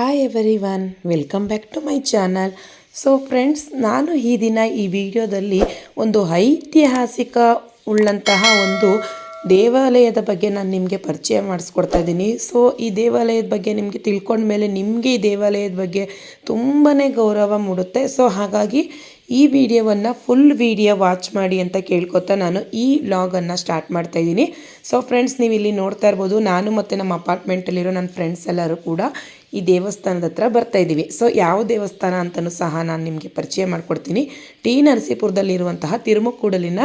Hi everyone welcome back to my channel so friends ನಾನು ಈ ದಿನ ಈ ವಿಡಿಯೋದಲ್ಲಿ ಒಂದು ಐತಿಹಾಸಿಕ ಉಳ್ಳಂತಹ ಒಂದು ದೇವಾಲಯದ ಬಗ್ಗೆ ನಾನು ನಿಮಗೆ ಪರಿಚಯ ಮಾಡಿಸ್ಕೊಡ್ತಾ ಇದ್ದೀನಿ. ಸೊ ಈ ದೇವಾಲಯದ ಬಗ್ಗೆ ನಿಮಗೆ ತಿಳ್ಕೊಂಡ ಮೇಲೆ ನಿಮಗೆ ಈ ದೇವಾಲಯದ ಬಗ್ಗೆ ತುಂಬಾ ಗೌರವ ಮೂಡುತ್ತೆ. ಸೊ ಹಾಗಾಗಿ ಈ ವಿಡಿಯೋವನ್ನು ಫುಲ್ ವಿಡಿಯೋ ವಾಚ್ ಮಾಡಿ ಅಂತ ಕೇಳ್ಕೊತಾ ನಾನು ಈ ವ್ಲಾಗನ್ನು ಸ್ಟಾರ್ಟ್ ಮಾಡ್ತಾ ಇದ್ದೀನಿ. ಸೊ ಫ್ರೆಂಡ್ಸ್ ನೀವು ಇಲ್ಲಿ ನೋಡ್ತಾ ಇರ್ಬೋದು, ನಾನು ಮತ್ತು ನಮ್ಮ ಅಪಾರ್ಟ್ಮೆಂಟಲ್ಲಿರೋ ನನ್ನ ಫ್ರೆಂಡ್ಸ್ ಎಲ್ಲರೂ ಕೂಡ ಈ ದೇವಸ್ಥಾನದ ಹತ್ರ ಬರ್ತಾ ಇದ್ದೀವಿ. ಸೊ ಯಾವ ದೇವಸ್ಥಾನ ಅಂತಲೂ ಸಹ ನಾನು ನಿಮಗೆ ಪರಿಚಯ ಮಾಡಿಕೊಡ್ತೀನಿ. ಟಿ ನರಸೀಪುರದಲ್ಲಿರುವಂತಹ ತಿರುಮಕೂಡಲಿನ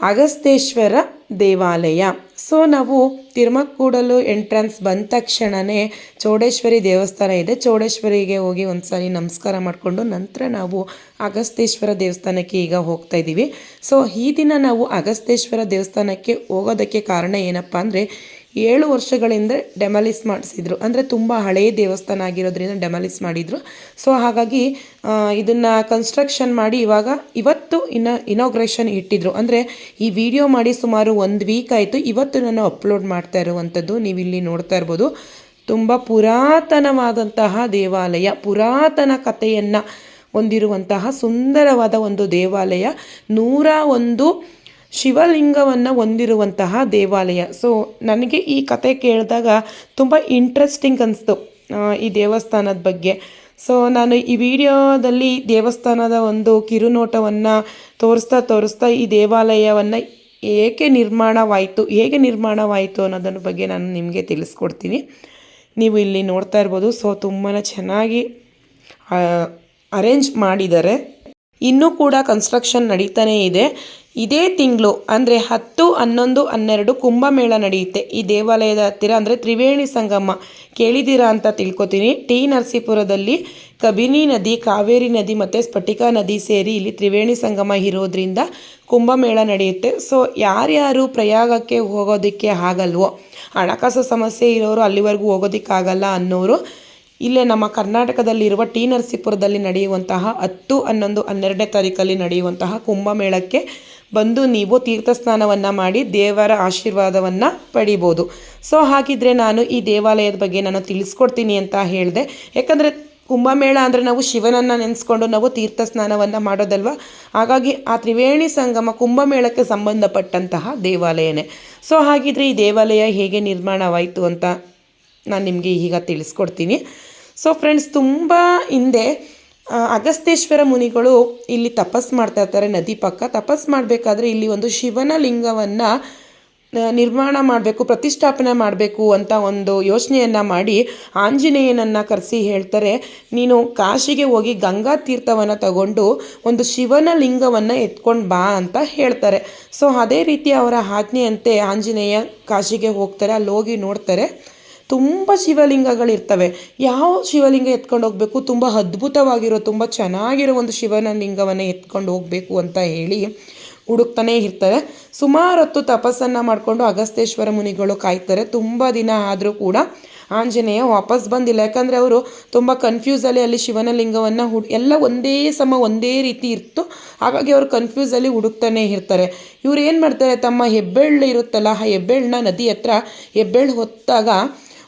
ಅಗಸ್ತೇಶ್ವರ ದೇವಾಲಯ. ಸೊ ನಾವು ತಿರುಮಕ್ಕೂಡಲು ಎಂಟ್ರೆನ್ಸ್ ಬಂದ ತಕ್ಷಣವೇ ಚೌಡೇಶ್ವರಿ ದೇವಸ್ಥಾನ ಇದೆ. ಚೌಡೇಶ್ವರಿಗೆ ಹೋಗಿ ಒಂದು ಸಾರಿ ನಮಸ್ಕಾರ ಮಾಡಿಕೊಂಡು ನಂತರ ನಾವು ಅಗಸ್ತೇಶ್ವರ ದೇವಸ್ಥಾನಕ್ಕೆ ಈಗ ಹೋಗ್ತಾ ಇದ್ದೀವಿ. ಸೊ ಈ ದಿನ ನಾವು ಅಗಸ್ತೇಶ್ವರ ದೇವಸ್ಥಾನಕ್ಕೆ ಹೋಗೋದಕ್ಕೆ ಕಾರಣ ಏನಪ್ಪ ಅಂದರೆ ಏಳು ವರ್ಷಗಳಿಂದ ಡೆಮಾಲಿಸ್ ಮಾಡಿಸಿದ್ರು. ಅಂದರೆ ತುಂಬ ಹಳೆಯ ದೇವಸ್ಥಾನ ಆಗಿರೋದ್ರಿಂದ ಡೆಮಾಲಿಸ್ ಮಾಡಿದರು. ಸೊ ಹಾಗಾಗಿ ಇದನ್ನು ಕನ್ಸ್ಟ್ರಕ್ಷನ್ ಮಾಡಿ ಇವಾಗ ಇವತ್ತು ಇನ್ನ ಇನಾಗ್ರೇಷನ್ ಇಟ್ಟಿದ್ರು. ಅಂದರೆ ಈ ವಿಡಿಯೋ ಮಾಡಿ ಸುಮಾರು ಒಂದು ವೀಕ್ ಆಯಿತು. ಇವತ್ತು ನಾನು ಅಪ್ಲೋಡ್ ಮಾಡ್ತಾ ಇರುವಂಥದ್ದು ನೀವು ಇಲ್ಲಿ ನೋಡ್ತಾ ಇರ್ಬೋದು. ತುಂಬ ಪುರಾತನವಾದಂತಹ ದೇವಾಲಯ, ಪುರಾತನ ಕಥೆಯನ್ನು ಹೊಂದಿರುವಂತಹ ಸುಂದರವಾದ ಒಂದು ದೇವಾಲಯ. ನೂರ ಒಂದು ಶಿವಲಿಂಗವನ್ನು ಹೊಂದಿರುವಂತಹ ದೇವಾಲಯ. ಸೊ ನನಗೆ ಈ ಕತೆ ಕೇಳಿದಾಗ ತುಂಬ ಇಂಟ್ರೆಸ್ಟಿಂಗ್ ಅನಿಸ್ತು ಈ ದೇವಸ್ಥಾನದ ಬಗ್ಗೆ. ಸೊ ನಾನು ಈ ವಿಡಿಯೋದಲ್ಲಿ ದೇವಸ್ಥಾನದ ಒಂದು ಕಿರುನೋಟವನ್ನು ತೋರಿಸ್ತಾ ತೋರಿಸ್ತಾ ಈ ದೇವಾಲಯವನ್ನು ಏಕೆ ನಿರ್ಮಾಣವಾಯಿತು, ಹೇಗೆ ನಿರ್ಮಾಣವಾಯಿತು ಅನ್ನೋದನ್ನ ಬಗ್ಗೆ ನಾನು ನಿಮಗೆ ತಿಳಿಸ್ಕೊಡ್ತೀನಿ. ನೀವು ಇಲ್ಲಿ ನೋಡ್ತಾ ಇರ್ಬೋದು. ಸೊ ತುಂಬಾ ಚೆನ್ನಾಗಿ ಅರೇಂಜ್ ಮಾಡಿದ್ದಾರೆ. ಇನ್ನೂ ಕೂಡ ಕನ್ಸ್ಟ್ರಕ್ಷನ್ ನಡೀತಾನೇ ಇದೆ. ಇದೇ ತಿಂಗಳು, ಅಂದರೆ ಹತ್ತು, ಹನ್ನೊಂದು, ಹನ್ನೆರಡು ಕುಂಭಮೇಳ ನಡೆಯುತ್ತೆ. ಈ ದೇವಾಲಯದ ಹತ್ತಿರ, ಅಂದರೆ ತ್ರಿವೇಣಿ ಸಂಗಮ ಕೇಳಿದ್ದೀರಾ ಅಂತ ತಿಳ್ಕೊತೀನಿ. ಟಿ ನರಸೀಪುರದಲ್ಲಿ ಕಬಿನಿ ನದಿ, ಕಾವೇರಿ ನದಿ ಮತ್ತು ಸ್ಫಟಿಕಾ ನದಿ ಸೇರಿ ಇಲ್ಲಿ ತ್ರಿವೇಣಿ ಸಂಗಮ ಇರೋದ್ರಿಂದ ಕುಂಭಮೇಳ ನಡೆಯುತ್ತೆ. ಸೊ ಯಾರ್ಯಾರು ಪ್ರಯಾಗಕ್ಕೆ ಹೋಗೋದಕ್ಕೆ ಆಗಲ್ವೋ, ಹಣಕಾಸು ಸಮಸ್ಯೆ ಇರೋರು ಅಲ್ಲಿವರೆಗೂ ಹೋಗೋದಕ್ಕಾಗಲ್ಲ ಅನ್ನೋರು ಇಲ್ಲೇ ನಮ್ಮ ಕರ್ನಾಟಕದಲ್ಲಿರುವ ಟಿ ನರಸೀಪುರದಲ್ಲಿ ನಡೆಯುವಂತಹ ಹತ್ತು ಹನ್ನೊಂದು ಹನ್ನೆರಡನೇ ತಾರೀಕಲ್ಲಿ ನಡೆಯುವಂತಹ ಕುಂಭಮೇಳಕ್ಕೆ ಬಂದು ನೀವು ತೀರ್ಥ ಸ್ನಾನವನ್ನು ಮಾಡಿ ದೇವರ ಆಶೀರ್ವಾದವನ್ನು ಪಡಿಬೋದು. ಸೊ, ಹಾಗಿದ್ರೆ ನಾನು ಈ ದೇವಾಲಯದ ಬಗ್ಗೆ ನಾನು ತಿಳಿಸ್ಕೊಡ್ತೀನಿ ಅಂತ ಹೇಳಿದೆ. ಯಾಕಂದರೆ ಕುಂಭಮೇಳ ಅಂದರೆ ನಾವು ಶಿವನನ್ನು ನೆನೆಸ್ಕೊಂಡು ನಾವು ತೀರ್ಥ ಸ್ನಾನವನ್ನು ಮಾಡೋದಲ್ವ? ಹಾಗಾಗಿ ಆ ತ್ರಿವೇಣಿ ಸಂಗಮ ಕುಂಭಮೇಳಕ್ಕೆ ಸಂಬಂಧಪಟ್ಟಂತಹ ದೇವಾಲಯನೇ. ಸೊ, ಹಾಗಿದ್ರೆ ಈ ದೇವಾಲಯ ಹೇಗೆ ನಿರ್ಮಾಣವಾಯಿತು ಅಂತ ನಾನು ನಿಮಗೆ ಈಗ ತಿಳಿಸ್ಕೊಡ್ತೀನಿ. ಸೊ ಫ್ರೆಂಡ್ಸ್ ತುಂಬ ಹಿಂದೆ ಅಗಸ್ತೇಶ್ವರ ಮುನಿಗಳು ಇಲ್ಲಿ ತಪಸ್ ಮಾಡ್ತಾ ಇರ್ತಾರೆ ನದಿ ಪಕ್ಕ. ತಪಸ್ ಮಾಡಬೇಕಾದ್ರೆ ಇಲ್ಲಿ ಒಂದು ಶಿವನ ಲಿಂಗವನ್ನು ನಿರ್ಮಾಣ ಮಾಡಬೇಕು, ಪ್ರತಿಷ್ಠಾಪನೆ ಮಾಡಬೇಕು ಅಂತ ಒಂದು ಯೋಚನೆಯನ್ನು ಮಾಡಿ ಆಂಜನೇಯನನ್ನು ಕರೆಸಿ ಹೇಳ್ತಾರೆ, ನೀನು ಕಾಶಿಗೆ ಹೋಗಿ ಗಂಗಾ ತೀರ್ಥವನ್ನು ತಗೊಂಡು ಒಂದು ಶಿವನ ಲಿಂಗವನ್ನು ಎತ್ಕೊಂಡು ಬಾ ಅಂತ ಹೇಳ್ತಾರೆ. ಸೊ ಅದೇ ರೀತಿ ಅವರ ಆಜ್ಞೆಯಂತೆ ಆಂಜನೇಯ ಕಾಶಿಗೆ ಹೋಗ್ತಾರೆ ಅಲ್ಲಿ ಹೋಗಿ ನೋಡ್ತಾರೆ. ತುಂಬ ಶಿವಲಿಂಗಗಳಿರ್ತವೆ. ಯಾವ ಶಿವಲಿಂಗ ಎತ್ಕೊಂಡು ಹೋಗಬೇಕು? ತುಂಬ ಅದ್ಭುತವಾಗಿರೋ, ತುಂಬ ಚೆನ್ನಾಗಿರೋ ಒಂದು ಶಿವನ ಲಿಂಗವನ್ನು ಎತ್ಕೊಂಡು ಹೋಗಬೇಕು ಅಂತ ಹೇಳಿ ಹುಡುಕ್ತಾನೇ ಇರ್ತಾರೆ. ಸುಮಾರು ಹೊತ್ತು ತಪಸ್ಸನ್ನು ಮಾಡಿಕೊಂಡು ಅಗಸ್ತೇಶ್ವರ ಮುನಿಗಳು ಕಾಯ್ತಾರೆ. ತುಂಬ ದಿನ ಆದರೂ ಕೂಡ ಆಂಜನೇಯ ವಾಪಸ್ ಬಂದಿಲ್ಲ. ಯಾಕಂದರೆ ಅವರು ತುಂಬ ಕನ್ಫ್ಯೂಸಲ್ಲಿ ಅಲ್ಲಿ ಶಿವನ ಲಿಂಗವನ್ನು ಹುಡ್ ಎಲ್ಲ ಒಂದೇ ಸಮ ಒಂದೇ ರೀತಿ ಇತ್ತು ಹಾಗಾಗಿ ಅವರು ಕನ್ಫ್ಯೂಸಲ್ಲಿ ಹುಡುಕ್ತಾನೆ ಇರ್ತಾರೆ. ಇವ್ರು ಏನು ಮಾಡ್ತಾರೆ? ತಮ್ಮ ಹೆಬ್ಬೆಳ್ಳು ಇರುತ್ತಲ್ಲ, ಆ ಹೆಬ್ಬೆಳ್ಳನ್ನ ನದಿ ಹತ್ರ ಹೆಬ್ಬೆಳ್ಳು ಹೊತ್ತಾಗ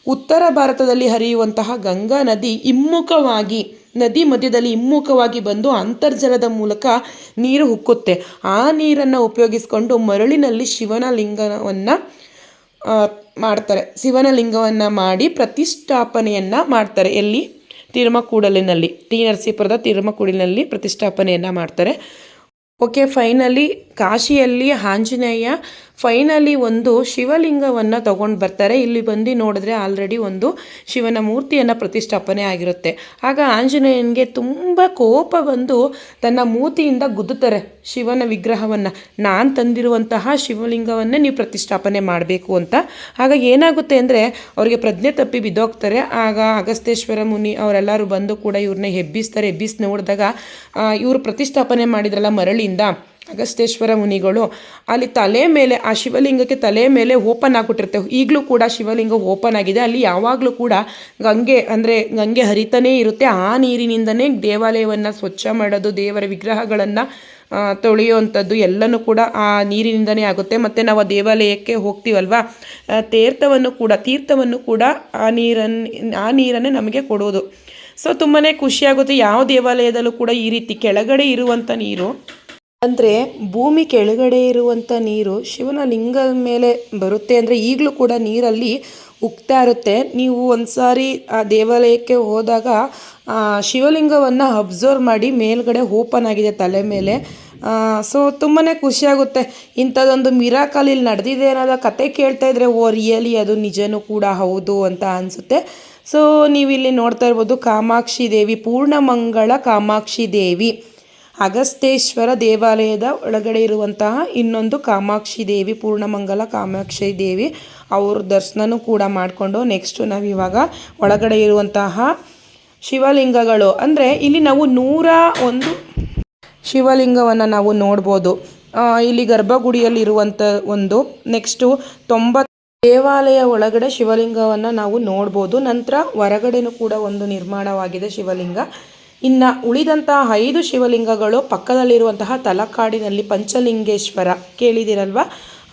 ಉತ್ತರ ಭಾರತದಲ್ಲಿ ಹರಿಯುವಂತಹ ಗಂಗಾ ನದಿ ಹಿಮ್ಮುಖವಾಗಿ, ನದಿ ಮಧ್ಯದಲ್ಲಿ ಹಿಮ್ಮುಖವಾಗಿ ಬಂದು ಅಂತರ್ಜಲದ ಮೂಲಕ ನೀರು ಹುಕ್ಕುತ್ತೆ. ಆ ನೀರನ್ನು ಉಪಯೋಗಿಸಿಕೊಂಡು ಮರಳಿನಲ್ಲಿ ಶಿವನ ಲಿಂಗವನ್ನು ಮಾಡ್ತಾರೆ. ಶಿವನ ಲಿಂಗವನ್ನು ಮಾಡಿ ಪ್ರತಿಷ್ಠಾಪನೆಯನ್ನು ಮಾಡ್ತಾರೆ. ಎಲ್ಲಿ? ತಿರುಮಕೂಡಲಿನಲ್ಲಿ. ಟಿ. ನರಸೀಪುರದ ತಿರುಮಕೂಡಿನಲ್ಲಿ ಪ್ರತಿಷ್ಠಾಪನೆಯನ್ನು ಮಾಡ್ತಾರೆ. ಓಕೆ, ಫೈನಲಿ ಕಾಶಿಯಲ್ಲಿ ಆಂಜನೇಯ ಫೈನಲಿ ಒಂದು ಶಿವಲಿಂಗವನ್ನು ತಗೊಂಡು ಬರ್ತಾರೆ. ಇಲ್ಲಿ ಬಂದು ನೋಡಿದ್ರೆ ಆಲ್ರೆಡಿ ಒಂದು ಶಿವನ ಮೂರ್ತಿಯನ್ನು ಪ್ರತಿಷ್ಠಾಪನೆ ಆಗಿರುತ್ತೆ. ಆಗ ಆಂಜನೇಯನಿಗೆ ತುಂಬ ಕೋಪ ಬಂದು ತನ್ನ ಮೂತಿಯಿಂದ ಗುದ್ದುತ್ತಾರೆ ಶಿವನ ವಿಗ್ರಹವನ್ನು. ನಾನು ತಂದಿರುವಂತಹ ಶಿವಲಿಂಗವನ್ನೇ ನೀವು ಪ್ರತಿಷ್ಠಾಪನೆ ಮಾಡಬೇಕು ಅಂತ. ಆಗ ಏನಾಗುತ್ತೆ ಅಂದರೆ ಅವರಿಗೆ ಪ್ರಜ್ಞೆ ತಪ್ಪಿ ಬಿದ್ದೋಗ್ತಾರೆ. ಆಗ ಅಗಸ್ತೇಶ್ವರ ಮುನಿ ಅವರೆಲ್ಲರೂ ಬಂದು ಕೂಡ ಇವ್ರನ್ನ ಹೆಬ್ಬಿಸ್ತಾರೆ. ಹೆಬ್ಬಿಸಿ ನೋಡಿದಾಗ ಇವರು ಪ್ರತಿಷ್ಠಾಪನೆ ಮಾಡಿದ್ರಲ್ಲ ಮರಳಿಂದ. ಅಗಸ್ತೇಶ್ವರ ಮುನಿಗಳು, ಅಲ್ಲಿ ತಲೆ ಮೇಲೆ, ಆ ಶಿವಲಿಂಗಕ್ಕೆ ತಲೆ ಮೇಲೆ ಓಪನ್ ಆಗಿಬಿಟ್ಟಿರುತ್ತೆ. ಈಗಲೂ ಕೂಡ ಶಿವಲಿಂಗ ಓಪನ್ ಆಗಿದೆ. ಅಲ್ಲಿ ಯಾವಾಗಲೂ ಕೂಡ ಗಂಗೆ, ಅಂದರೆ ಗಂಗೆ ಹರಿತನೇ ಇರುತ್ತೆ. ಆ ನೀರಿನಿಂದನೇ ದೇವಾಲಯವನ್ನು ಸ್ವಚ್ಛ ಮಾಡೋದು, ದೇವರ ವಿಗ್ರಹಗಳನ್ನು ತೊಳೆಯುವಂಥದ್ದು ಎಲ್ಲನೂ ಕೂಡ ಆ ನೀರಿನಿಂದನೇ ಆಗುತ್ತೆ. ಮತ್ತು ನಾವು ಆ ದೇವಾಲಯಕ್ಕೆ ಹೋಗ್ತೀವಲ್ವಾ? ತೀರ್ಥವನ್ನು ಕೂಡ ತೀರ್ಥವನ್ನು ಕೂಡ ಆ ನೀರನ್ನು ಆ ನೀರನ್ನೇ ನಮಗೆ ಕೊಡೋದು. ಸೊ ತುಂಬಾ ಖುಷಿಯಾಗುತ್ತೆ. ಯಾವ ದೇವಾಲಯದಲ್ಲೂ ಕೂಡ ಈ ರೀತಿ ಕೆಳಗಡೆ ಇರುವಂಥ ನೀರು ಅಂದರೆ ಭೂಮಿ ಕೆಳಗಡೆ ಇರುವಂಥ ನೀರು ಶಿವನ ಲಿಂಗದ ಮೇಲೆ ಬರುತ್ತೆ ಅಂದರೆ ಈಗಲೂ ಕೂಡ ನೀರಲ್ಲಿ ಉಕ್ತಾ ಇರುತ್ತೆ. ನೀವು ಒಂದು ಸಾರಿ ಆ ದೇವಾಲಯಕ್ಕೆ ಹೋದಾಗ ಶಿವಲಿಂಗವನ್ನು ಅಬ್ಸರ್ವ್ ಮಾಡಿ ಮೇಲ್ಗಡೆ ಓಪನ್ ಆಗಿದೆ ತಲೆ ಮೇಲೆ. ಸೊ ತುಂಬಾ ಖುಷಿಯಾಗುತ್ತೆ. ಇಂಥದ್ದೊಂದು ಮಿರಾಕಲ್ ಇಲ್ಲಿ ನಡೆದಿದೆ ಅನ್ನೋದ ಕತೆ ಕೇಳ್ತಾ ಇದ್ರೆ, ಓ ರಿಯಲಿ ಅದು ನಿಜನೂ ಕೂಡ ಹೌದು ಅಂತ ಅನಿಸುತ್ತೆ. ಸೊ ನೀವಿಲ್ಲಿ ನೋಡ್ತಾ ಇರ್ಬೋದು ಕಾಮಾಕ್ಷಿ ದೇವಿ, ಪೂರ್ಣಮಂಗಳ ಕಾಮಾಕ್ಷಿ ದೇವಿ. ಅಗಸ್ತೇಶ್ವರ ದೇವಾಲಯದ ಒಳಗಡೆ ಇರುವಂತಹ ಇನ್ನೊಂದು ಕಾಮಾಕ್ಷಿ ದೇವಿ, ಪೂರ್ಣಮಂಗಲ ಕಾಮಾಕ್ಷಿ ದೇವಿ, ಅವ್ರ ದರ್ಶನನೂ ಕೂಡ ಮಾಡಿಕೊಂಡು ನೆಕ್ಸ್ಟು ನಾವು ಇವಾಗ ಒಳಗಡೆ ಇರುವಂತಹ ಶಿವಲಿಂಗಗಳು. ಅಂದರೆ ಇಲ್ಲಿ ನಾವು ನೂರ ಒಂದು ಶಿವಲಿಂಗವನ್ನು ನಾವು ನೋಡ್ಬೋದು. ಇಲ್ಲಿ ಗರ್ಭಗುಡಿಯಲ್ಲಿರುವಂಥ ಒಂದು ನೆಕ್ಸ್ಟು ತೊಂಬತ್ತು ದೇವಾಲಯ ಒಳಗಡೆ ಶಿವಲಿಂಗವನ್ನು ನಾವು ನೋಡ್ಬೋದು. ನಂತರ ಹೊರಗಡೆನೂ ಕೂಡ ಒಂದು ನಿರ್ಮಾಣವಾಗಿದೆ ಶಿವಲಿಂಗ. ಇನ್ನು ಉಳಿದಂತಹ ಐದು ಶಿವಲಿಂಗಗಳು ಪಕ್ಕದಲ್ಲಿರುವಂತಹ ತಲಕಾಡಿನಲ್ಲಿ ಪಂಚಲಿಂಗೇಶ್ವರ ಕೇಳಿದಿರಲ್ವಾ?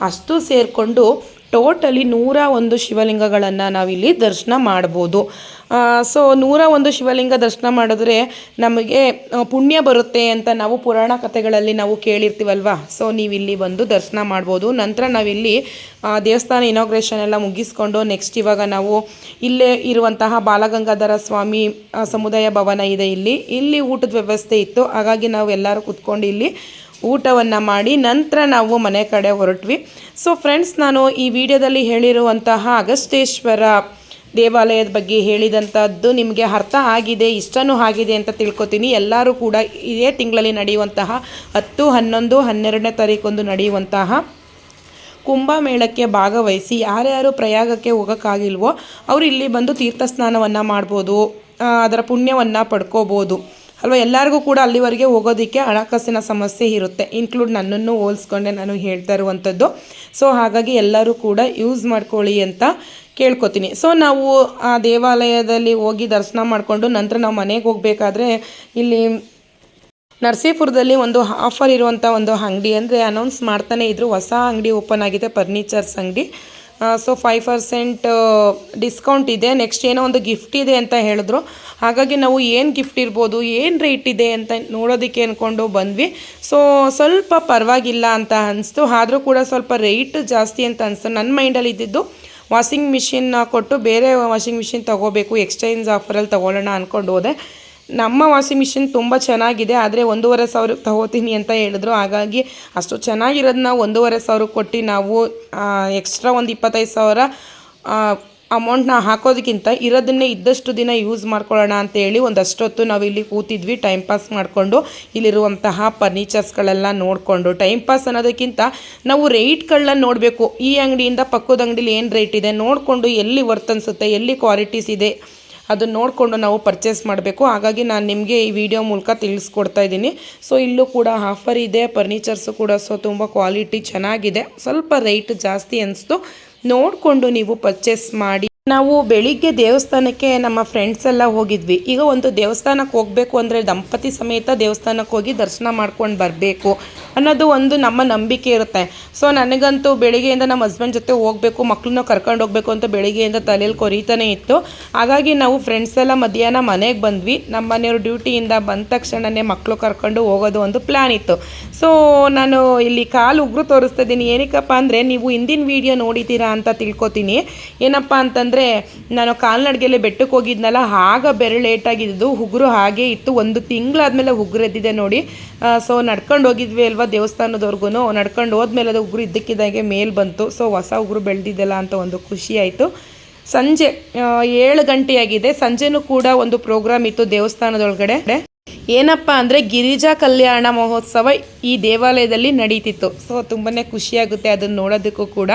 ಅಷ್ಟು ಸೇರಿಕೊಂಡು ಟೋಟಲಿ ನೂರ ಒಂದು ಶಿವಲಿಂಗಗಳನ್ನು ನಾವಿಲ್ಲಿ ದರ್ಶನ ಮಾಡ್ಬೋದು. ಸೊ ನೂರ ಒಂದು ಶಿವಲಿಂಗ ದರ್ಶನ ಮಾಡಿದ್ರೆ ನಮಗೆ ಪುಣ್ಯ ಬರುತ್ತೆ ಅಂತ ನಾವು ಪುರಾಣ ಕಥೆಗಳಲ್ಲಿ ನಾವು ಕೇಳಿರ್ತೀವಲ್ವಾ? ಸೊ ನೀವಿಲ್ಲಿ ಬಂದು ದರ್ಶನ ಮಾಡ್ಬೋದು. ನಂತರ ನಾವಿಲ್ಲಿ ದೇವಸ್ಥಾನ ಇನಾಗ್ರೇಷನ್ ಎಲ್ಲ ಮುಗಿಸ್ಕೊಂಡು ನೆಕ್ಸ್ಟ್ ಇವಾಗ ನಾವು ಇಲ್ಲೇ ಇರುವಂತಹ ಬಾಲಗಂಗಾಧರ ಸ್ವಾಮಿ ಸಮುದಾಯ ಭವನ ಇದೆ ಇಲ್ಲಿ. ಇಲ್ಲಿ ಊಟದ ವ್ಯವಸ್ಥೆ ಇತ್ತು. ಹಾಗಾಗಿ ನಾವು ಎಲ್ಲರೂ ಕುತ್ಕೊಂಡು ಇಲ್ಲಿ ಊಟವನ್ನು ಮಾಡಿ ನಂತರ ನಾವು ಮನೆ ಕಡೆ ಹೊರಟ್ವಿ. ಸೊ ಫ್ರೆಂಡ್ಸ್ ನಾನು ಈ ವಿಡಿಯೋದಲ್ಲಿ ಹೇಳಿರುವಂತಹ ಅಗಸ್ತೇಶ್ವರ ದೇವಾಲಯದ ಬಗ್ಗೆ ಹೇಳಿದಂಥದ್ದು ನಿಮಗೆ ಅರ್ಥ ಆಗಿದೆ, ಇಷ್ಟನೂ ಆಗಿದೆ ಅಂತ ತಿಳ್ಕೊತೀನಿ. ಎಲ್ಲರೂ ಕೂಡ ಇದೇ ತಿಂಗಳಲ್ಲಿ ನಡೆಯುವಂತಹ ಹತ್ತು, ಹನ್ನೊಂದು, ಹನ್ನೆರಡನೇ ತಾರೀಕೊಂದು ನಡೆಯುವಂತಹ ಕುಂಭಮೇಳಕ್ಕೆ ಭಾಗವಹಿಸಿ ಯಾರ್ಯಾರು ಪ್ರಯಾಗಕ್ಕೆ ಹೋಗೋಕ್ಕಾಗಿಲ್ವೋ ಅವರು ಇಲ್ಲಿ ಬಂದು ತೀರ್ಥ ಸ್ನಾನವನ್ನು ಮಾಡ್ಬೋದು ಅದರ ಪುಣ್ಯವನ್ನು ಪಡ್ಕೋಬೋದು. ಅಲ್ವಾ? ಎಲ್ಲರಿಗೂ ಕೂಡ ಅಲ್ಲಿವರೆಗೆ ಹೋಗೋದಕ್ಕೆ ಹಣಕಾಸಿನ ಸಮಸ್ಯೆ ಇರುತ್ತೆ. ಇನ್ಕ್ಲೂಡ್ ನನ್ನನ್ನು ಹೋಲಿಸ್ಕೊಂಡೆ ನಾನು ಹೇಳ್ತಾ ಇರುವಂಥದ್ದು ಸೊ ಹಾಗಾಗಿ ಎಲ್ಲರೂ ಕೂಡ ಯೂಸ್ ಮಾಡ್ಕೊಳ್ಳಿ ಅಂತ ಕೇಳ್ಕೊತೀನಿ. ಸೊ ನಾವು ಆ ದೇವಾಲಯದಲ್ಲಿ ಹೋಗಿ ದರ್ಶನ ಮಾಡಿಕೊಂಡು ನಂತರ ನಾವು ಮನೆಗೆ ಹೋಗಬೇಕಾದ್ರೆ ಇಲ್ಲಿ ನರಸೀಪುರದಲ್ಲಿ ಒಂದು ಆಫರ್ ಇರುವಂಥ ಒಂದು ಅಂಗಡಿ ಅಂದರೆ ಅನೌನ್ಸ್ ಮಾಡ್ತಾನೆ ಇದ್ರು. ಹೊಸ ಅಂಗಡಿ ಓಪನ್ ಆಗಿದೆ ಫರ್ನಿಚರ್ಸ್ ಅಂಗಡಿ. ಸೊ ಫೈವ್ ಪರ್ಸೆಂಟ್ ಡಿಸ್ಕೌಂಟ್ ಇದೆ. ನೆಕ್ಸ್ಟ್ ಏನೋ ಒಂದು ಗಿಫ್ಟ್ ಇದೆ ಅಂತ ಹೇಳಿದ್ರು. ಹಾಗಾಗಿ ನಾವು ಏನು ಗಿಫ್ಟ್ ಇರ್ಬೋದು, ಏನು ರೇಟ್ ಇದೆ ಅಂತ ನೋಡೋದಕ್ಕೆ ಅಂದ್ಕೊಂಡು ಬಂದ್ವಿ. ಸೊ ಸ್ವಲ್ಪ ಪರವಾಗಿಲ್ಲ ಅಂತ ಅನಿಸ್ತು. ಆದರೂ ಕೂಡ ಸ್ವಲ್ಪ ರೇಟ್ ಜಾಸ್ತಿ ಅಂತ ಅನಿಸ್ತು. ನನ್ನ ಮೈಂಡಲ್ಲಿ ಇದ್ದಿದ್ದು ವಾಷಿಂಗ್ ಮಿಷಿನ್ ಕೊಟ್ಟು ಬೇರೆ ವಾಷಿಂಗ್ ಮಿಷಿನ್ ತೊಗೋಬೇಕು, ಎಕ್ಸ್ಚೇಂಜ್ ಆಫರಲ್ಲಿ ತೊಗೊಳ್ಳೋಣ ಅಂದ್ಕೊಂಡು ಹೋದೆ. ನಮ್ಮ ವಾಷಿಂಗ್ ಮಿಷಿನ್ ತುಂಬ ಚೆನ್ನಾಗಿದೆ, ಆದರೆ ಒಂದೂವರೆ ಸಾವಿರಕ್ಕೆ ತಗೋತೀನಿ ಅಂತ ಹೇಳಿದ್ರು. ಹಾಗಾಗಿ ಅಷ್ಟು ಚೆನ್ನಾಗಿರೋದನ್ನ ಒಂದೂವರೆ ಸಾವಿರಕ್ಕೆ ಕೊಟ್ಟು ನಾವು ಎಕ್ಸ್ಟ್ರಾ ಒಂದು ಇಪ್ಪತ್ತೈದು ಸಾವಿರ ಅಮೌಂಟ್ನ ಹಾಕೋದಕ್ಕಿಂತ ಇರೋದನ್ನೇ ಇದ್ದಷ್ಟು ದಿನ ಯೂಸ್ ಮಾಡ್ಕೊಳ್ಳೋಣ ಅಂತೇಳಿ ಒಂದಷ್ಟೊತ್ತು ನಾವು ಇಲ್ಲಿ ಕೂತಿದ್ವಿ ಟೈಮ್ ಪಾಸ್ ಮಾಡಿಕೊಂಡು ಇಲ್ಲಿರುವಂತಹ ಫರ್ನಿಚರ್ಸ್ಗಳೆಲ್ಲ ನೋಡಿಕೊಂಡು. ಟೈಮ್ ಪಾಸ್ ಅನ್ನೋದಕ್ಕಿಂತ ನಾವು ರೇಟ್ಗಳನ್ನ ನೋಡಬೇಕು. ಈ ಅಂಗಡಿಯಿಂದ ಪಕ್ಕದ ಅಂಗಡಿಲಿ ಏನು ರೇಟ್ ಇದೆ ನೋಡಿಕೊಂಡು ಎಲ್ಲಿ ವರ್ತ್ ಅನಿಸುತ್ತೆ, ಎಲ್ಲಿ ಕ್ವಾಲಿಟೀಸ್ ಇದೆ ಅದನ್ನು ನೋಡಿಕೊಂಡು ನಾವು ಪರ್ಚೇಸ್ ಮಾಡಬೇಕು. ಹಾಗಾಗಿ ನಾನು ನಿಮಗೆ ಈ ವಿಡಿಯೋ ಮೂಲಕ ತಿಳಿಸ್ಕೊಡ್ತಾ ಇದ್ದೀನಿ. ಸೊ ಇಲ್ಲೂ ಕೂಡ ಆಫರ್ ಇದೆ ಫರ್ನಿಚರ್ಸು ಕೂಡ ಸೊ ತುಂಬ ಕ್ವಾಲಿಟಿ ಚೆನ್ನಾಗಿದೆ. ಸ್ವಲ್ಪ ರೇಟ್ ಜಾಸ್ತಿ ಅನಿಸ್ತು. ನೋಡಿಕೊಂಡು ನೀವು ಪರ್ಚೇಸ್ ಮಾಡಿ ನಾವು ಬೆಳಿಗ್ಗೆ ದೇವಸ್ಥಾನಕ್ಕೆ ನಮ್ಮ ಫ್ರೆಂಡ್ಸ್ ಎಲ್ಲ ಹೋಗಿದ್ವಿ. ಈಗ ಒಂದು ದೇವಸ್ಥಾನಕ್ಕೆ ಹೋಗಬೇಕು ಅಂದರೆ ದಂಪತಿ ಸಮೇತ ದೇವಸ್ಥಾನಕ್ಕೆ ಹೋಗಿ ದರ್ಶನ ಮಾಡ್ಕೊಂಡು ಬರಬೇಕು ಅನ್ನೋದು ಒಂದು ನಮ್ಮ ನಂಬಿಕೆ ಇರುತ್ತೆ. ಸೊ ನನಗಂತೂ ಬೆಳಿಗ್ಗೆಯಿಂದ ನಮ್ಮ ಹಸ್ಬೆಂಡ್ ಜೊತೆ ಹೋಗಬೇಕು ಮಕ್ಕಳನ್ನ ಕರ್ಕೊಂಡು ಹೋಗಬೇಕು ಅಂತ ಬೆಳಿಗ್ಗೆಯಿಂದ ತಲೆಯಲ್ಲಿ ಕೊರೀತಾನೆ ಇತ್ತು. ಹಾಗಾಗಿ ನಾವು ಫ್ರೆಂಡ್ಸ್ ಎಲ್ಲ ಮಧ್ಯಾಹ್ನ ಮನೆಗೆ ಬಂದ್ವಿ. ನಮ್ಮ ಮನೆಯವರು ಡ್ಯೂಟಿಯಿಂದ ಬಂದ ತಕ್ಷಣನೇ ಮಕ್ಕಳು ಕರ್ಕೊಂಡು ಹೋಗೋದು ಒಂದು ಪ್ಲ್ಯಾನ್ ಇತ್ತು. ಸೊ ನಾನು ಇಲ್ಲಿ ಕಾಲು ಉಗ್ರು ತೋರಿಸ್ತಾ ಇದ್ದೀನಿ. ಏನಕ್ಕಪ್ಪ ಅಂದರೆ ನೀವು ಹಿಂದಿನ ವೀಡಿಯೋ ನೋಡಿದ್ದೀರಾ ಅಂತ ತಿಳ್ಕೊತೀನಿ. ಏನಪ್ಪ ಅಂತಂದರೆ ನಾನು ಕಾಲ್ನಡಿಗೆಯಲ್ಲೇ ಬೆಟ್ಟಕ್ಕೆ ಹೋಗಿದ್ನಲ್ಲ, ಆಗ ಬೆರಳು ಲೇಟಾಗಿದ್ದು ಉಗುರು ಹಾಗೆ ಇತ್ತು. ಒಂದು ತಿಂಗಳಾದಮೇಲೆ ಉಗುರು ಎದ್ದಿದೆ ನೋಡಿ. ಸೊ ನಡ್ಕೊಂಡು ಹೋಗಿದ್ವಿ ಅಲ್ವಾ ದೇವಸ್ಥಾನದವ್ರಿಗೂ. ನಡ್ಕೊಂಡು ಹೋದ್ಮೇಲೆ ಅದು ಉಗುರು ಇದ್ದಕ್ಕಿದ್ದಾಗೆ ಮೇಲ್ ಬಂತು. ಸೊ ಹೊಸ ಉಗುರು ಬೆಳೆದಿದ್ದಲ್ಲ ಅಂತ ಒಂದು ಖುಷಿ ಆಯಿತು. ಸಂಜೆ ಏಳು ಗಂಟೆಯಾಗಿದೆ. ಸಂಜೆನೂ ಕೂಡ ಒಂದು ಪ್ರೋಗ್ರಾಮ್ ಇತ್ತು ದೇವಸ್ಥಾನದೊಳಗಡೆ. ಏನಪ್ಪ ಅಂದರೆ ಗಿರಿಜಾ ಕಲ್ಯಾಣ ಮಹೋತ್ಸವ ಈ ದೇವಾಲಯದಲ್ಲಿ ನಡೀತಿತ್ತು. ಸೊ ತುಂಬಾ ಖುಷಿಯಾಗುತ್ತೆ ಅದನ್ನು ನೋಡೋದಕ್ಕೂ ಕೂಡ.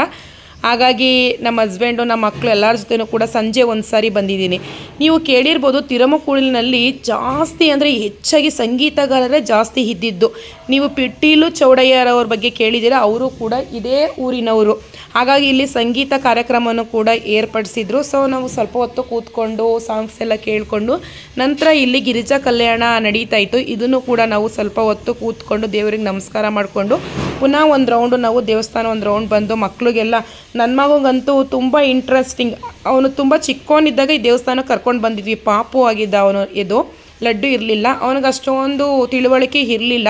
ಹಾಗಾಗಿ ನಮ್ಮ ಹಸ್ಬೆಂಡು ನಮ್ಮ ಮಕ್ಕಳು ಎಲ್ಲರ ಜೊತೆನೂ ಕೂಡ ಸಂಜೆ ಒಂದು ಸಾರಿ ಬಂದಿದ್ದೀನಿ. ನೀವು ಕೇಳಿರ್ಬೋದು ತಿರುಮಕೂಳಿನಲ್ಲಿ ಜಾಸ್ತಿ ಅಂದರೆ ಹೆಚ್ಚಾಗಿ ಸಂಗೀತಗಾರರೇ ಜಾಸ್ತಿ ಇದ್ದಿದ್ದು. ನೀವು ಪಿಟೀಲು ಚೌಡಯ್ಯರವ್ರ ಬಗ್ಗೆ ಕೇಳಿದ್ದೀರ, ಅವರು ಕೂಡ ಇದೇ ಊರಿನವರು. ಹಾಗಾಗಿ ಇಲ್ಲಿ ಸಂಗೀತ ಕಾರ್ಯಕ್ರಮವನ್ನು ಕೂಡ ಏರ್ಪಡಿಸಿದ್ರು. ಸೊ ನಾವು ಸ್ವಲ್ಪ ಹೊತ್ತು ಕೂತ್ಕೊಂಡು ಸಾಂಗ್ಸ್ ಎಲ್ಲ ಕೇಳಿಕೊಂಡು ನಂತರ ಇಲ್ಲಿ ಗಿರಿಜಾ ಕಲ್ಯಾಣ ನಡೀತಾ ಇತ್ತು. ಇದನ್ನು ಕೂಡ ನಾವು ಸ್ವಲ್ಪ ಹೊತ್ತು ಕೂತ್ಕೊಂಡು ದೇವರಿಗೆ ನಮಸ್ಕಾರ ಮಾಡಿಕೊಂಡು ಪುನಃ ಒಂದು ರೌಂಡು ನಾವು ದೇವಸ್ಥಾನ ಒಂದು ರೌಂಡ್ ಬಂದು ಮಕ್ಳಿಗೆಲ್ಲ ನನ್ನ ಮಗಂಗಂತೂ ತುಂಬ ಇಂಟ್ರೆಸ್ಟಿಂಗ್ ಅವನು ತುಂಬ ಚಿಕ್ಕವನಿದ್ದಾಗ ಈ ದೇವಸ್ಥಾನಕ್ಕೆ ಕರ್ಕೊಂಡು ಬಂದಿದ್ವಿ. ಪಾಪು ಆಗಿದ್ದ ಅವನು ಇದು. ಲಡ್ಡು ಇರಲಿಲ್ಲ. ಅವನಿಗೆ ಅಷ್ಟೊಂದು ತಿಳುವಳಿಕೆ ಇರಲಿಲ್ಲ.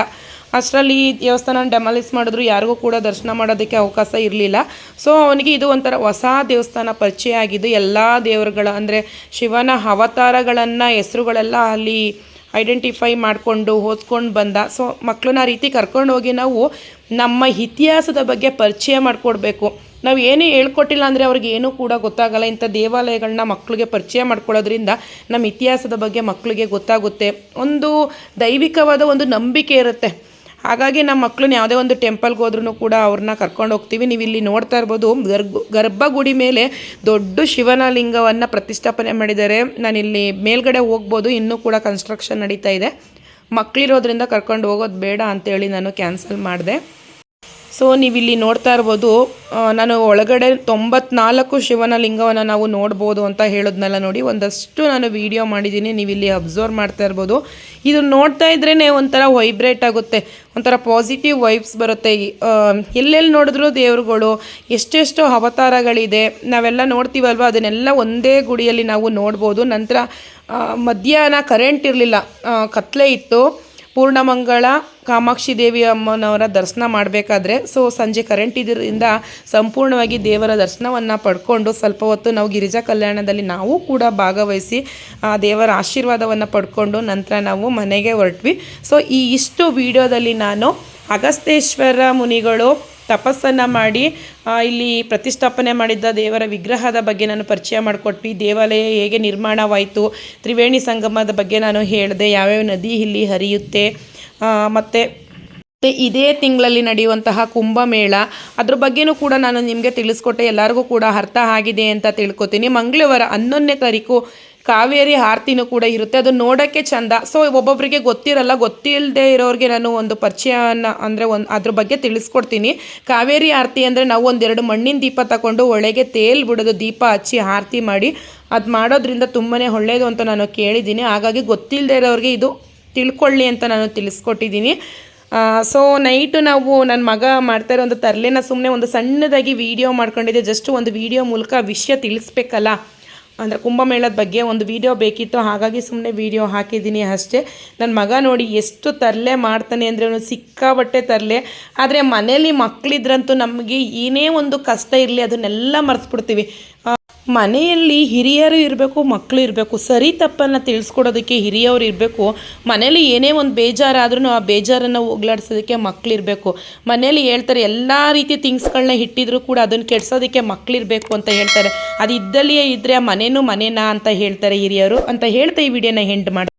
ಅಷ್ಟರಲ್ಲಿ ಈ ದೇವಸ್ಥಾನ ಡೆಮಾಲಿಸ್ ಮಾಡಿದ್ರು. ಯಾರಿಗೂ ಕೂಡ ದರ್ಶನ ಮಾಡೋದಕ್ಕೆ ಅವಕಾಶ ಇರಲಿಲ್ಲ. ಸೊ ಅವನಿಗೆ ಇದು ಒಂಥರ ಹೊಸ ದೇವಸ್ಥಾನ ಪರಿಚಯ ಆಗಿದ್ದು, ಎಲ್ಲ ದೇವರುಗಳ ಅಂದರೆ ಶಿವನ ಅವತಾರಗಳನ್ನು, ಹೆಸರುಗಳೆಲ್ಲ ಅಲ್ಲಿ ಐಡೆಂಟಿಫೈ ಮಾಡಿಕೊಂಡು, ಓದ್ಕೊಂಡು ಬಂದ. ಸೊ ಮಕ್ಕಳನ್ನ ರೀತಿ ಕರ್ಕೊಂಡು ಹೋಗಿ ನಾವು ನಮ್ಮ ಇತಿಹಾಸದ ಬಗ್ಗೆ ಪರಿಚಯ ಮಾಡಿಕೊಡ್ಬೇಕು. ನಾವು ಏನೇ ಹೇಳ್ಕೊಟ್ಟಿಲ್ಲ ಅಂದರೆ ಅವ್ರಿಗೆ ಏನೂ ಕೂಡ ಗೊತ್ತಾಗಲ್ಲ. ಇಂಥ ದೇವಾಲಯಗಳನ್ನ ಮಕ್ಕಳಿಗೆ ಪರಿಚಯ ಮಾಡ್ಕೊಳ್ಳೋದ್ರಿಂದ ನಮ್ಮ ಇತಿಹಾಸದ ಬಗ್ಗೆ ಮಕ್ಕಳಿಗೆ ಗೊತ್ತಾಗುತ್ತೆ. ಒಂದು ದೈವಿಕವಾದ ಒಂದು ನಂಬಿಕೆ ಇರುತ್ತೆ. ಹಾಗಾಗಿ ನಮ್ಮ ಮಕ್ಕಳನ್ನ ಯಾವುದೇ ಒಂದು ಟೆಂಪಲ್ಗೆ ಹೋದ್ರೂ ಕೂಡ ಅವ್ರನ್ನ ಕರ್ಕೊಂಡು ಹೋಗ್ತೀವಿ. ನೀವು ಇಲ್ಲಿ ನೋಡ್ತಾ ಇರ್ಬೋದು ಗರ್ಭ ಗರ್ಭಗುಡಿ ಮೇಲೆ ದೊಡ್ಡ ಶಿವನ ಲಿಂಗವನ್ನು ಪ್ರತಿಷ್ಠಾಪನೆ ಮಾಡಿದ್ದಾರೆ. ನಾನಿಲ್ಲಿ ಮೇಲ್ಗಡೆ ಹೋಗ್ಬೋದು, ಇನ್ನೂ ಕೂಡ ಕನ್ಸ್ಟ್ರಕ್ಷನ್ ನಡೀತಾ ಇದೆ. ಮಕ್ಕಳಿರೋದ್ರಿಂದ ಕರ್ಕೊಂಡು ಹೋಗೋದು ಬೇಡ ಅಂತೇಳಿ ನಾನು ಕ್ಯಾನ್ಸಲ್ ಮಾಡಿದೆ. ಸೊ ನೀವಿಲ್ಲಿ ನೋಡ್ತಾ ಇರ್ಬೋದು ನಾನು ಒಳಗಡೆ ತೊಂಬತ್ನಾಲ್ಕು ಶಿವನ ಲಿಂಗವನ್ನು ನಾವು ನೋಡ್ಬೋದು ಅಂತ ಹೇಳೋದ್ನೆಲ್ಲ ನೋಡಿ ಒಂದಷ್ಟು ನಾನು ವಿಡಿಯೋ ಮಾಡಿದ್ದೀನಿ, ನೀವಿಲ್ಲಿ ಅಬ್ಸರ್ವ್ ಮಾಡ್ತಾ ಇರ್ಬೋದು. ಇದು ನೋಡ್ತಾ ಇದ್ರೇ ಒಂಥರ ವೈಬ್ರೇಟ್ ಆಗುತ್ತೆ, ಒಂಥರ ಪಾಸಿಟಿವ್ ವೈಬ್ಸ್ ಬರುತ್ತೆ. ಎಲ್ಲೆಲ್ಲಿ ನೋಡಿದ್ರು ದೇವ್ರುಗಳು, ಎಷ್ಟೆಷ್ಟು ಅವತಾರಗಳಿದೆ, ನಾವೆಲ್ಲ ನೋಡ್ತೀವಲ್ವ, ಅದನ್ನೆಲ್ಲ ಒಂದೇ ಗುಡಿಯಲ್ಲಿ ನಾವು ನೋಡ್ಬೋದು. ನಂತರ ಮಧ್ಯಾಹ್ನ ಕರೆಂಟ್ ಇರಲಿಲ್ಲ ಕತ್ಲೆ ಇತ್ತು. ಪೂರ್ಣಮಂಗಳ ಕಾಮಾಕ್ಷಿ ದೇವಿ ಅಮ್ಮನವರ ದರ್ಶನ ಮಾಡಬೇಕಾದ್ರೆ ಸೊ ಸಂಜೆ ಕರೆಂಟ್ ಇದರಿಂದ ಸಂಪೂರ್ಣವಾಗಿ ದೇವರ ದರ್ಶನವನ್ನು ಪಡ್ಕೊಂಡು ಸ್ವಲ್ಪ ಹೊತ್ತು ನಾವು ಗಿರಿಜಾ ಕಲ್ಯಾಣದಲ್ಲಿ ನಾವು ಕೂಡ ಭಾಗವಹಿಸಿ, ಆ ದೇವರ ಆಶೀರ್ವಾದವನ್ನು ಪಡ್ಕೊಂಡು ನಂತರ ನಾವು ಮನೆಗೆ ಹೊರಟ್ವಿ. ಸೊ ಈ ಇಷ್ಟು ವಿಡಿಯೋದಲ್ಲಿ ನಾನು ಅಗಸ್ತೇಶ್ವರ ಮುನಿಗಳು ತಪಸ್ಸನ್ನು ಮಾಡಿ ಇಲ್ಲಿ ಪ್ರತಿಷ್ಠಾಪನೆ ಮಾಡಿದ್ದ ದೇವರ ವಿಗ್ರಹದ ಬಗ್ಗೆ ನಾನು ಪರಿಚಯ ಮಾಡಿಕೊಟ್ವಿ. ದೇವಾಲಯ ಹೇಗೆ ನಿರ್ಮಾಣವಾಯಿತು, ತ್ರಿವೇಣಿ ಸಂಗಮದ ಬಗ್ಗೆ ನಾನು ಹೇಳಿದೆ, ಯಾವ್ಯಾವ ನದಿ ಇಲ್ಲಿ ಹರಿಯುತ್ತೆ ಮತ್ತು ಮತ್ತು ಇದೇ ತಿಂಗಳಲ್ಲಿ ನಡೆಯುವಂತಹ ಕುಂಭಮೇಳ, ಅದ್ರ ಬಗ್ಗೆನೂ ಕೂಡ ನಾನು ನಿಮಗೆ ತಿಳಿಸ್ಕೊಟ್ಟೆ. ಎಲ್ಲರಿಗೂ ಕೂಡ ಅರ್ಥ ಆಗಿದೆ ಅಂತ ತಿಳ್ಕೊತೀನಿ. ಮಂಗಳವಾರ ಹನ್ನೊಂದನೇ ತಾರೀಕು ಕಾವೇರಿ ಆರತಿನೂ ಕೂಡ ಇರುತ್ತೆ. ಅದು ನೋಡೋಕ್ಕೆ ಚಂದ. ಸೊ ಒಬ್ಬೊಬ್ಬರಿಗೆ ಗೊತ್ತಿರಲ್ಲ ಗೊತ್ತಿಲ್ಲದೆ ಇರೋರಿಗೆ ನಾನು ಒಂದು ಪರಿಚಯನ ಅಂದರೆ ಒಂದು ಅದ್ರ ಬಗ್ಗೆ ತಿಳಿಸ್ಕೊಡ್ತೀನಿ. ಕಾವೇರಿ ಆರತಿ ಅಂದರೆ ನಾವು ಒಂದೆರಡು ಮಣ್ಣಿನ ದೀಪ ತಗೊಂಡು ಒಳಗೆ ತೇಲ್ ಬಿಡೋದು, ದೀಪ ಹಚ್ಚಿ ಆರತಿ ಮಾಡಿ, ಅದು ಮಾಡೋದ್ರಿಂದ ತುಂಬಾ ಒಳ್ಳೆಯದು ಅಂತ ನಾನು ಕೇಳಿದ್ದೀನಿ. ಹಾಗಾಗಿ ಗೊತ್ತಿಲ್ಲದೆ ಇರೋರಿಗೆ ಇದು ತಿಳ್ಕೊಳ್ಳಿ ಅಂತ ನಾನು ತಿಳಿಸ್ಕೊಟ್ಟಿದ್ದೀನಿ. ಸೊ ನೈಟು ನಾವು ನನ್ನ ಮಗ ಮಾಡ್ತಾ ಇರೋ ಒಂದು ತರಲೆನ ಸುಮ್ಮನೆ ಒಂದು ಸಣ್ಣದಾಗಿ ವಿಡಿಯೋ ಮಾಡ್ಕೊಂಡಿದ್ದೆ. ಜಸ್ಟ್ ಒಂದು ವಿಡಿಯೋ ಮೂಲಕ ವಿಷಯ ತಿಳಿಸ್ಬೇಕಲ್ಲ? ಅಂದರೆ ಕುಂಭಮೇಳದ ಬಗ್ಗೆ ಒಂದು ವಿಡಿಯೋ ಬೇಕಿತ್ತು ಹಾಗಾಗಿ ಸುಮ್ಮನೆ ವಿಡಿಯೋ ಹಾಕಿದ್ದೀನಿ ಅಷ್ಟೇ. ನನ್ನ ಮಗ ನೋಡಿ ಎಷ್ಟು ತರಲೆ ಮಾಡ್ತಾನೆ ಅಂದರೆ ಅವನು ಸಿಕ್ಕಾಬಟ್ಟೆ ತರಲೆ. ಆದರೆ ಮನೇಲಿ ಮಕ್ಕಳಿದ್ರಂತೂ ನಮಗೆ ಏನೇ ಒಂದು ಕಷ್ಟ ಇರಲಿ ಅದನ್ನೆಲ್ಲ ಮರೆಸ್ಬಿಡ್ತೀವಿ ಮನೆಯಲ್ಲಿ ಹಿರಿಯರು ಇರಬೇಕು ಮಕ್ಕಳು ಇರಬೇಕು, ಸರಿ ತಪ್ಪನ್ನು ತಿಳಿಸ್ಕೊಡೋದಕ್ಕೆ ಹಿರಿಯವರು ಇರಬೇಕು ಮನೇಲಿ ಏನೇ ಒಂದು ಬೇಜಾರಾದ್ರೂ ಆ ಬೇಜಾರನ್ನು ಹೋಗ್ಲಾಡ್ಸೋದಕ್ಕೆ ಮಕ್ಕಳಿರಬೇಕು ಮನೇಲಿ ಹೇಳ್ತಾರೆ, ಎಲ್ಲ ರೀತಿ ಥಿಂಗ್ಸ್ಗಳನ್ನ ಇಟ್ಟಿದ್ರು ಕೂಡ ಅದನ್ನು ಕೆಡ್ಸೋದಕ್ಕೆ ಮಕ್ಕಳಿರಬೇಕು ಅಂತ ಹೇಳ್ತಾರೆ. ಅದು ಇದ್ದಲ್ಲಿಯೇ ಇದ್ದರೆ ಆ ಮನೇನೂ ಮನೇನಾ ಅಂತ ಹೇಳ್ತಾರೆ ಹಿರಿಯರು. ಅಂತ ಹೇಳ್ತಾ ಈ ವಿಡಿಯೋನ ಹೆಂಡ್ ಮಾಡಿ